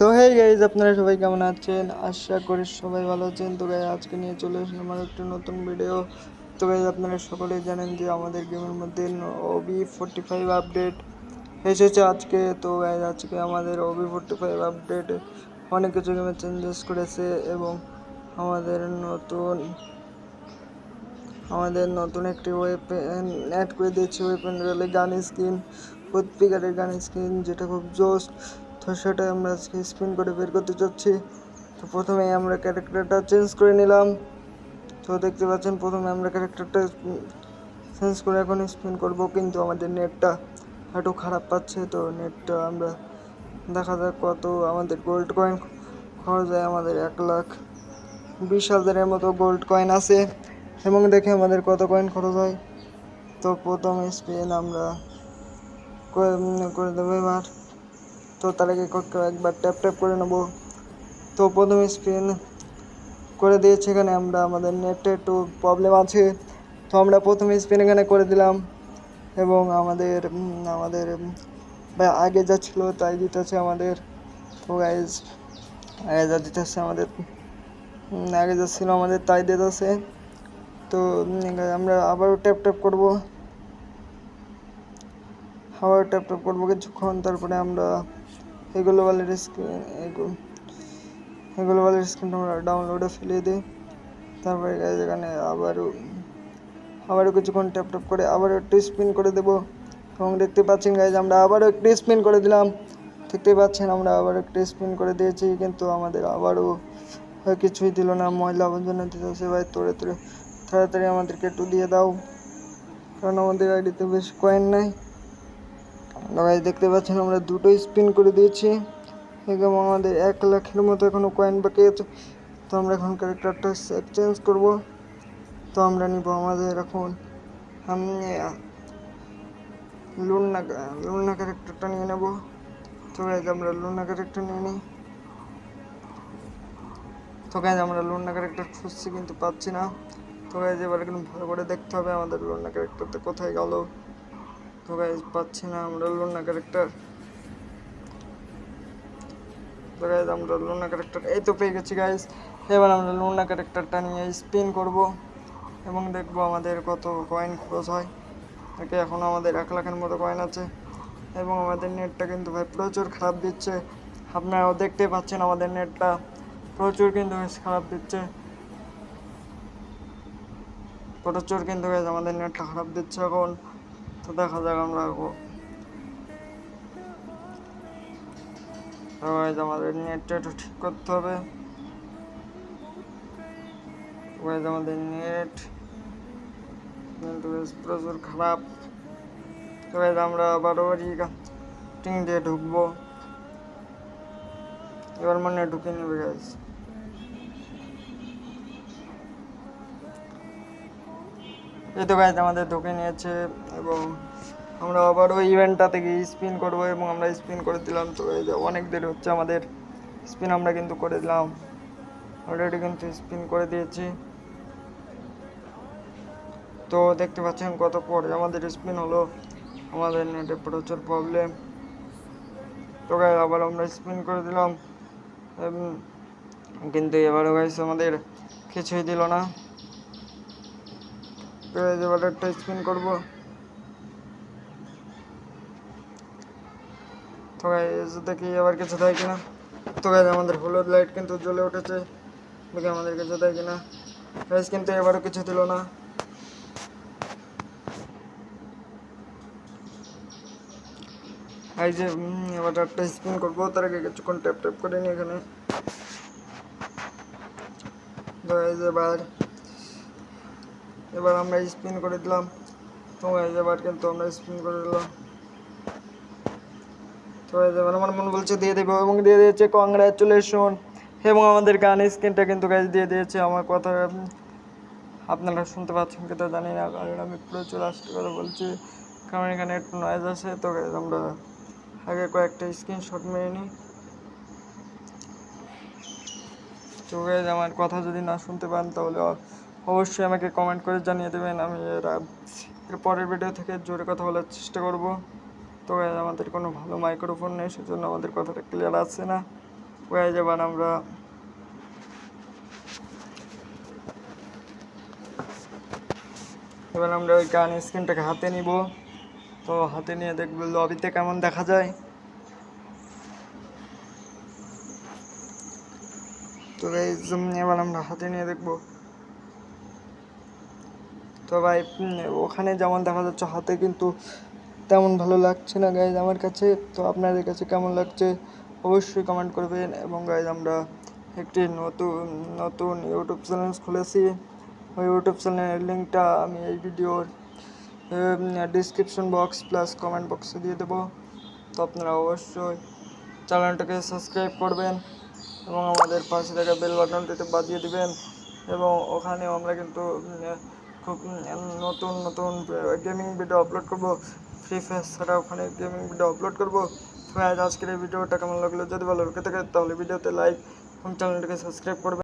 তো hey guys আপনারা সবাই কেমন আছেন? আশা করি সবাই ভালো আছেন। তো গাই আজকে নিয়ে চলে আসলাম আমার একটা নতুন ভিডিও তো গাইজ আপনারা সকলেই জানেন যে আমাদের গেমের মধ্যে ওবি ফোর্টি ফাইভ আপডেট এসেছে আজকে। তো গাইজ আজকে আমাদের ওবি ফোর্টি ফাইভ আপডেট অনেক কিছু গেমে চেঞ্জেস করেছে এবং আমাদের নতুন আমাদের নতুন একটি ওয়েপেন অ্যাড করে দিয়েছে। ওয়েপেন রেলে গান স্কিন প্রত্যেকের গান স্কিন যেটা খুব জোস তো সেটা আমরা আজকে স্পিন করে বের করতে চাচ্ছি তো প্রথমে আমরা ক্যারেক্টারটা চেঞ্জ করে নিলাম। তো দেখতে পাচ্ছেন, প্রথমে আমরা ক্যারেক্টারটা চেঞ্জ করে এখন স্পিন করব, কিন্তু আমাদের নেটটা একটু খারাপ পাচ্ছে। তো নেটটা আমরা দেখা যাক কত আমাদের গোল্ড কয়েন খরচ হয়। আমাদের এক লাখ বিশ হাজারের মতো গোল্ড কয়েন আছে। এবং দেখে আমাদের কত কয়েন খরচ হয়। তো প্রথম স্পিন আমরা করে করে দেবো এবার। তো তার আগে একবার ট্যাপ ট্যাপ করে নেব। তো প্রথমে স্পিন করে দিয়েছি এখানে আমরা, আমাদের নেটে একটু প্রবলেম আছে। তো আমরা প্রথমে স্পিন এখানে করে দিলাম এবং আমাদের আমাদের আগে যা ছিল তাই দিতেছে আমাদের। তো গাইজ আগে যা দিতেছে আমাদের আগে যা ছিল আমাদের তাই দিতেছে। তো আমরা আবারও ট্যাপ ট্যাপ করব। আবার ট্যাপ ট্যাপ করব কিছুক্ষণ, তারপরে আমরা এগুলো বালের স্ক্রিন এগুলো বালের স্ক্রিনটা আমরা ডাউনলোডে ফেলে দিই। তারপরে guys, এখানে আবারও আবারও কিছুক্ষণ ট্যাপ ট্যাপ করে আবারও একটু স্পিন করে দেবো। এবং দেখতে পাচ্ছেন গাইজ আমরা আবারও একটু স্পিন করে দিলাম। দেখতে পাচ্ছেন, আমরা আবার একটু স্পিন করে দিয়েছি, কিন্তু আমাদের আবারও কিছুই দিল না। ময়লা আবর্জনা দিতেছে ভাই তোরে তোরে, তাড়াতাড়ি আমাদেরকে একটু দিয়ে দাও। কারণ আমাদের আইডিতে বেশ কয়েন নাই। গাইজ দেখতে পাচ্ছেন আমরা দুটো স্পিন করে দিয়েছি। এবং আমাদের এক লাখের মতো এখনও কয়েন বাকি আছে। তো আমরা এখন ক্যারেক্টারটা এক্সচেঞ্জ করব। তো আমরা নিব আমাদের এখন, আমি লুন্না লুন্না ক্যারেক্টারটা নিয়ে নেব। তো গাইজ আমরা লুন্না ক্যারেক্টার নিয়ে নিই। তো গাইজ আমরা লুন্না ক্যারেক্টার খুঁজছি কিন্তু পাচ্ছি না। তো গাইজ এবার কিন্তু ভালো করে দেখতে হবে আমাদের লুন্না ক্যারেক্টারটা কোথায় গেল। তো গাইজ পাচ্ছি না আমরা লোনা ক্যারেক্টার তো গাইজ আমরা লোনা ক্যারেক্টার এই তো পেয়ে গেছি গাইজ এবার আমরা লোনা ক্যারেক্টারটা নিয়ে স্পিন করব এবং দেখব আমাদের কত কয়েন খরচ হয়। তাকে এখন আমাদের এক লাখের মতো কয়েন আছে। এবং আমাদের নেটটা কিন্তু ভাই প্রচুর খারাপ দিচ্ছে। আপনারাও দেখতে পাচ্ছেন আমাদের নেটটা প্রচুর কিন্তু খারাপ দিচ্ছে। প্রচুর কিন্তু আমাদের নেটটা খারাপ দিচ্ছে এখন। তো দেখা যাক আমরা আমাদের নেটটা একটু ঠিক করতে হবে। আমাদের নেট প্রচুর খারাপ। আমরা আবারও টিং দিয়ে ঢুকবো। এবার মনে ঢুকে নেবে গাইজ এই তো আমাদের ঢুকে নিয়েছে এবং আমরা আবার ওই ইভেন্টটা থেকে স্পিন করব এবং আমরা স্পিন করে দিলাম। তো এই যে অনেক দেরি হচ্ছে আমাদের। স্পিন আমরা কিন্তু করে দিলাম। অলরেডি কিন্তু স্পিন করে দিয়েছি। তো দেখতে পাচ্ছেন কত পরে আমাদের স্পিন হলো। আমাদের নেটে প্রচুর প্রবলেম তো গাইজ আবার আমরা স্পিন করে দিলাম। কিন্তু এবারও গাইজ আমাদের কিছুই দিল না। তো এবার একটা স্পিন করব। তো দেখি এবার কিছু দেয় কিনা। তো গাইজ আমাদের হলুদ লাইট কিন্তু জ্বলে উঠেছে। দেখি আমাদের কিছু দেয় কিনা। গাইজ কিন্তু এবারও কিছু দিল না। এই যে এবার একটা স্পিন করব। তার আগে কিছুক্ষণ ট্যাপ ট্যাপ করে নিই এখানে। এবার এবার আমরা স্পিন করে দিলাম। তো এবার কিন্তু আমরা স্পিন করে দিলাম। তো এবার আমার মন বলছে দিয়ে দেবো এবং দিয়ে দিয়েছে কংগ্রাচুলেশন এবং আমাদের গান স্ক্রিনটা কিন্তু গাইজ দিয়ে দিয়েছে। আমার কথা আপনারা শুনতে পাচ্ছেন কিনা জানি না, কারণ আমি প্রচুর আসতে কথা বলছি। কারণ এখানে একটু নয়েজ আছে, তো আমরা আগে কয়েকটা স্ক্রিনশট মেরে নিই। তো আমার কথা যদি না শুনতে পান তাহলে অবশ্যই আমাকে কমেন্ট করে জানিয়ে দেবেন। আমি এর পরের ভিডিও থেকে জোরে কথা বলার চেষ্টা করব। তো আমাদের কোনো ভালো মাইক্রোফোন নেই, সেজন্য আমাদের কথাটা ক্লিয়ার আসছে না। গাইজ এবার আমরা এবার আমরা ওই গান স্ক্রিনটাকে হাতে নিব। তো হাতে নিয়ে দেখব লবিতে কেমন দেখা যায়। তো এবার আমরা হাতে নিয়ে দেখব। তো ভাই ওখানে যেমন দেখা যাচ্ছে হাতে কিন্তু তেমন ভালো লাগছে না গাইজ আমার কাছে। তো আপনাদের কাছে কেমন লাগছে অবশ্যই কমেন্ট করবেন। এবং গাইজ আমরা একটি নতুন নতুন ইউটিউব চ্যানেল খুলেছি। ওই ইউটিউব চ্যানেলের লিঙ্কটা আমি এই ভিডিওর ডিসক্রিপশন বক্স প্লাস কমেন্ট বক্সে দিয়ে দেবো। তো আপনারা অবশ্যই চ্যানেলটাকে সাবস্ক্রাইব করবেন এবং আমাদের পাশে থাকা বেল বাটনটিতে বাজিয়ে দিবেন। এবং ওখানেও আমরা কিন্তু খুব নতুন নতুন গেমিং ভিডিও আপলোড করব। ফ্রি ফায়ার ছাড়া ওখানে গেমিং ভিডিও আপলোড করব। তো আজ আজকের এই ভিডিওটা কেমন লাগল? যদি ভালো লাগে থাকে, তাহলে ভিডিওতে লাইক এবং চ্যানেলটাকে সাবস্ক্রাইব করবেন।